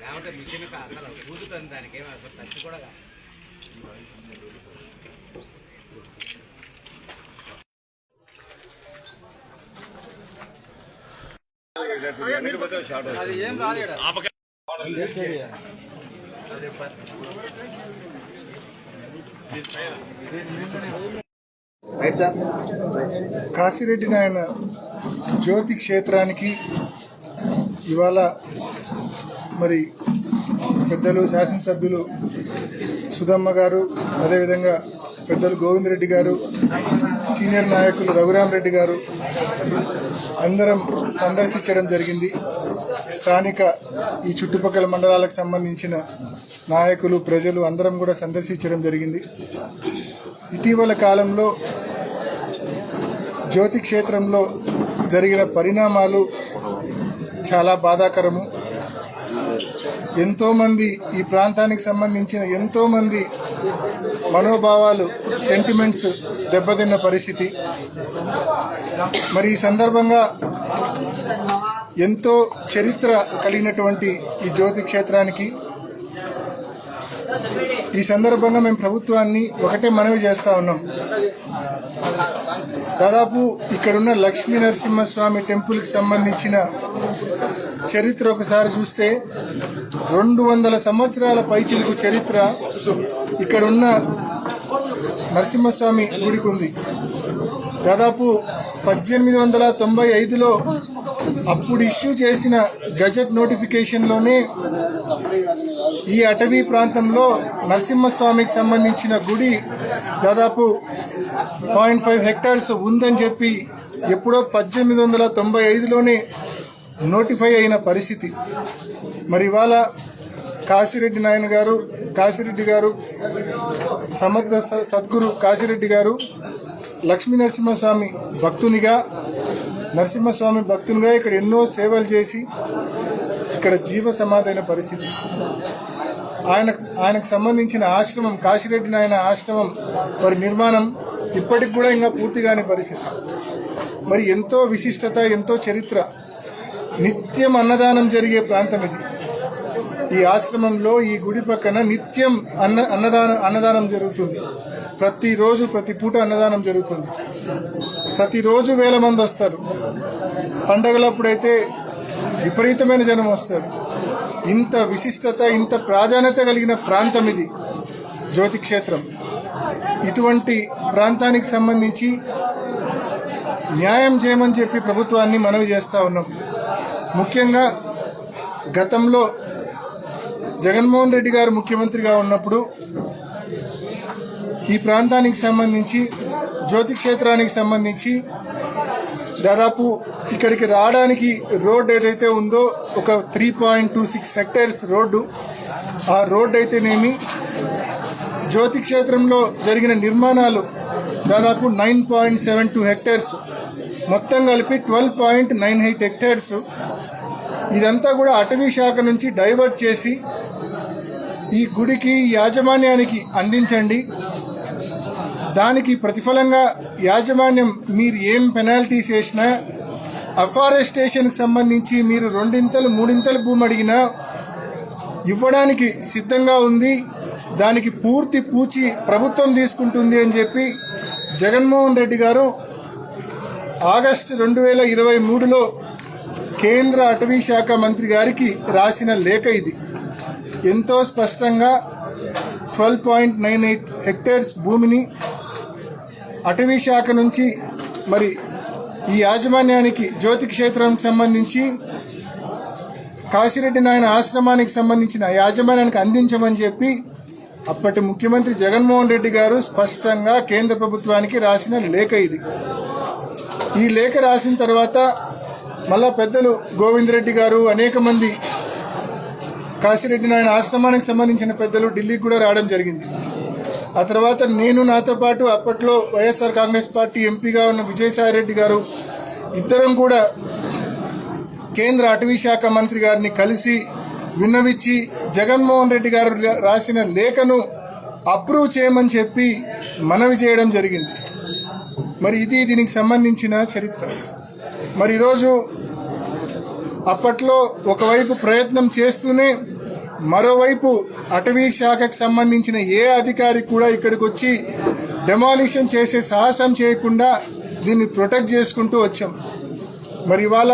లేకపోతే మిషన్ అసలు ఊదుతుంది దానికి ఏమి అసలు టచ్ కూడా కాదు. కాశిరెడ్డి నాయన జ్యోతి క్షేత్రానికి ఇవాళ మరి పెద్దలు శాసనసభ్యులు సుధమ్మ గారు అదేవిధంగా పెద్దలు గోవిందరెడ్డి గారు సీనియర్ నాయకులు రఘురామరెడ్డి గారు అందరం సందర్శించడం జరిగింది. స్థానిక ఈ చుట్టుపక్కల మండలాలకు సంబంధించిన నాయకులు ప్రజలు అందరం కూడా సందర్శించడం జరిగింది. ఇటీవల కాలంలో జ్యోతి క్షేత్రంలో జరిగిన పరిణామాలు చాలా బాధాకరము. ఎంతోమంది ఈ ప్రాంతానికి సంబంధించిన ఎంతోమంది మనోభావాలు సెంటిమెంట్స్ దెబ్బతిన్న పరిస్థితి. మరి ఈ సందర్భంగా ఎంతో చరిత్ర కలిగినటువంటి ఈ జ్యోతి క్షేత్రానికి ఈ సందర్భంగా మేము ప్రభుత్వాన్ని ఒకటే మనవి చేస్తా ఉన్నాం. దాదాపు ఇక్కడున్న లక్ష్మీ నరసింహస్వామి టెంపుల్కి సంబంధించిన చరిత్ర ఒకసారి చూస్తే రెండు వందల సంవత్సరాల పైచిలుకు చరిత్ర ఇక్కడున్న నరసింహస్వామి గుడికి ఉంది. దాదాపు పద్దెనిమిది వందల తొంభై ఐదులో అప్పుడు ఇష్యూ చేసిన గజెట్ నోటిఫికేషన్లోనే ఈ అటవీ ప్రాంతంలో నరసింహస్వామికి సంబంధించిన గుడి దాదాపు పాయింట్ ఫైవ్ హెక్టార్స్ ఉందని చెప్పి ఎప్పుడో పద్దెనిమిది వందల తొంభై ఐదులోనే నోటిఫై అయిన పరిస్థితి. మరి ఇవాళ కాశిరెడ్డి నాయన గారు కాశిరెడ్డి గారు సమర్థ స- సద్గురు కాశిరెడ్డి గారు లక్ష్మీ నరసింహస్వామి భక్తునిగా నరసింహస్వామి భక్తునిగా ఇక్కడ ఎన్నో సేవలు చేసి ఇక్కడ జీవ సమాధైన పరిస్థితి. ఆయన ఆయనకు సంబంధించిన ఆశ్రమం కాశిరెడ్డి నాయన ఆశ్రమం మరి నిర్మాణం ఇప్పటికి కూడా ఇంకా పూర్తి కాని పరిస్థితి మరి ఎంతో విశిష్టత ఎంతో చరిత్ర నిత్యం అన్నదానం జరిగే ప్రాంతం ఇది. ఈ ఆశ్రమంలో ఈ గుడి పక్కన నిత్యం అన్న అన్నదానం అన్నదానం జరుగుతుంది. ప్రతిరోజు ప్రతి పూట అన్నదానం జరుగుతుంది. ప్రతిరోజు వేల మంది వస్తారు. పండగలప్పుడైతే విపరీతమైన జనం వస్తారు. ఇంత విశిష్టత ఇంత ప్రాధాన్యత కలిగిన ప్రాంతం ఇది జ్యోతి క్షేత్రం. ఇటువంటి ప్రాంతానికి సంబంధించి న్యాయం చేయమని చెప్పి ప్రభుత్వాన్ని మనవి చేస్తూ ఉన్నాం. ముఖ్యంగా గతంలో జగన్మోహన్ రెడ్డి గారు ముఖ్యమంత్రిగా ఉన్నప్పుడు ఈ ప్రాంతానికి సంబంధించి జ్యోతి క్షేత్రానికి సంబంధించి దాదాపు ఇక్కడికి రావడానికి రోడ్ ఏదైతే ఉందో ఒక three point two six hectares road. ఆ రోడ్ అయితేనేమి జ్యోతి క్షేత్రంలో జరిగిన నిర్మాణాలు దాదాపు nine point seven two hectares. మొత్తం కలిపి twelve point nine eight hectares. ఇదంతా కూడా అటవీ శాఖ నుంచి డైవర్ట్ చేసి ఈ గుడికి యాజమాన్యానికి అందించండి. దానికి ప్రతిఫలంగా యాజమాన్యం మీరు ఏం పెనాల్టీస్ వేసినా అఫారెస్టేషన్కి సంబంధించి మీరు రెండింతలు మూడింతలు భూమి అడిగినా ఇవ్వడానికి సిద్ధంగా ఉంది. దానికి పూర్తి పూచి ప్రభుత్వం తీసుకుంటుంది అని చెప్పి జగన్మోహన్ రెడ్డి గారు ఆగస్టు రెండు వేల ఇరవై మూడులో కేంద్ర అటవీ శాఖ మంత్రి గారికి రాసిన లేఖ ఇది. ఎంతో స్పష్టంగా twelve point nine eight hectares భూమిని అటవీ శాఖ నుంచి మరి ఈ యాజమాన్యానికి జ్యోతి క్షేత్రానికి సంబంధించి కాశిరెడ్డి నాయన ఆశ్రమానికి సంబంధించిన యాజమాన్యానికి అందించమని చెప్పి అప్పటి ముఖ్యమంత్రి జగన్మోహన్ రెడ్డి గారు స్పష్టంగా కేంద్ర ప్రభుత్వానికి రాసిన లేఖ ఇది. ఈ లేఖ రాసిన తర్వాత మళ్ళా పెద్దలు గోవిందరెడ్డి గారు అనేక మంది కాశిరెడ్డి నాయన ఆశ్రమానికి సంబంధించిన పెద్దలు ఢిల్లీకి కూడా రావడం జరిగింది. ఆ తర్వాత నేను నాతో పాటు అప్పట్లో వైఎస్ఆర్ కాంగ్రెస్ పార్టీ ఎంపీగా ఉన్న విజయసాయిరెడ్డి గారు ఇద్దరం కూడా కేంద్ర అటవీ శాఖ మంత్రి గారిని కలిసి విన్నవిచ్చి జగన్మోహన్ రెడ్డి గారు రాసిన లేఖను అప్రూవ్ చేయమని చెప్పి మనవి చేయడం జరిగింది. మరి ఇది దీనికి సంబంధించిన చరిత్ర. మరి ఈరోజు అప్పట్లో ఒకవైపు ప్రయత్నం చేస్తూనే మరోవైపు అటవీ శాఖకు సంబంధించిన ఏ అధికారి కూడా ఇక్కడికి వచ్చి డెమాలిషన్ చేసే సాహసం చేయకుండా దీన్ని ప్రొటెక్ట్ చేసుకుంటూ వచ్చాం. మరి ఇవాళ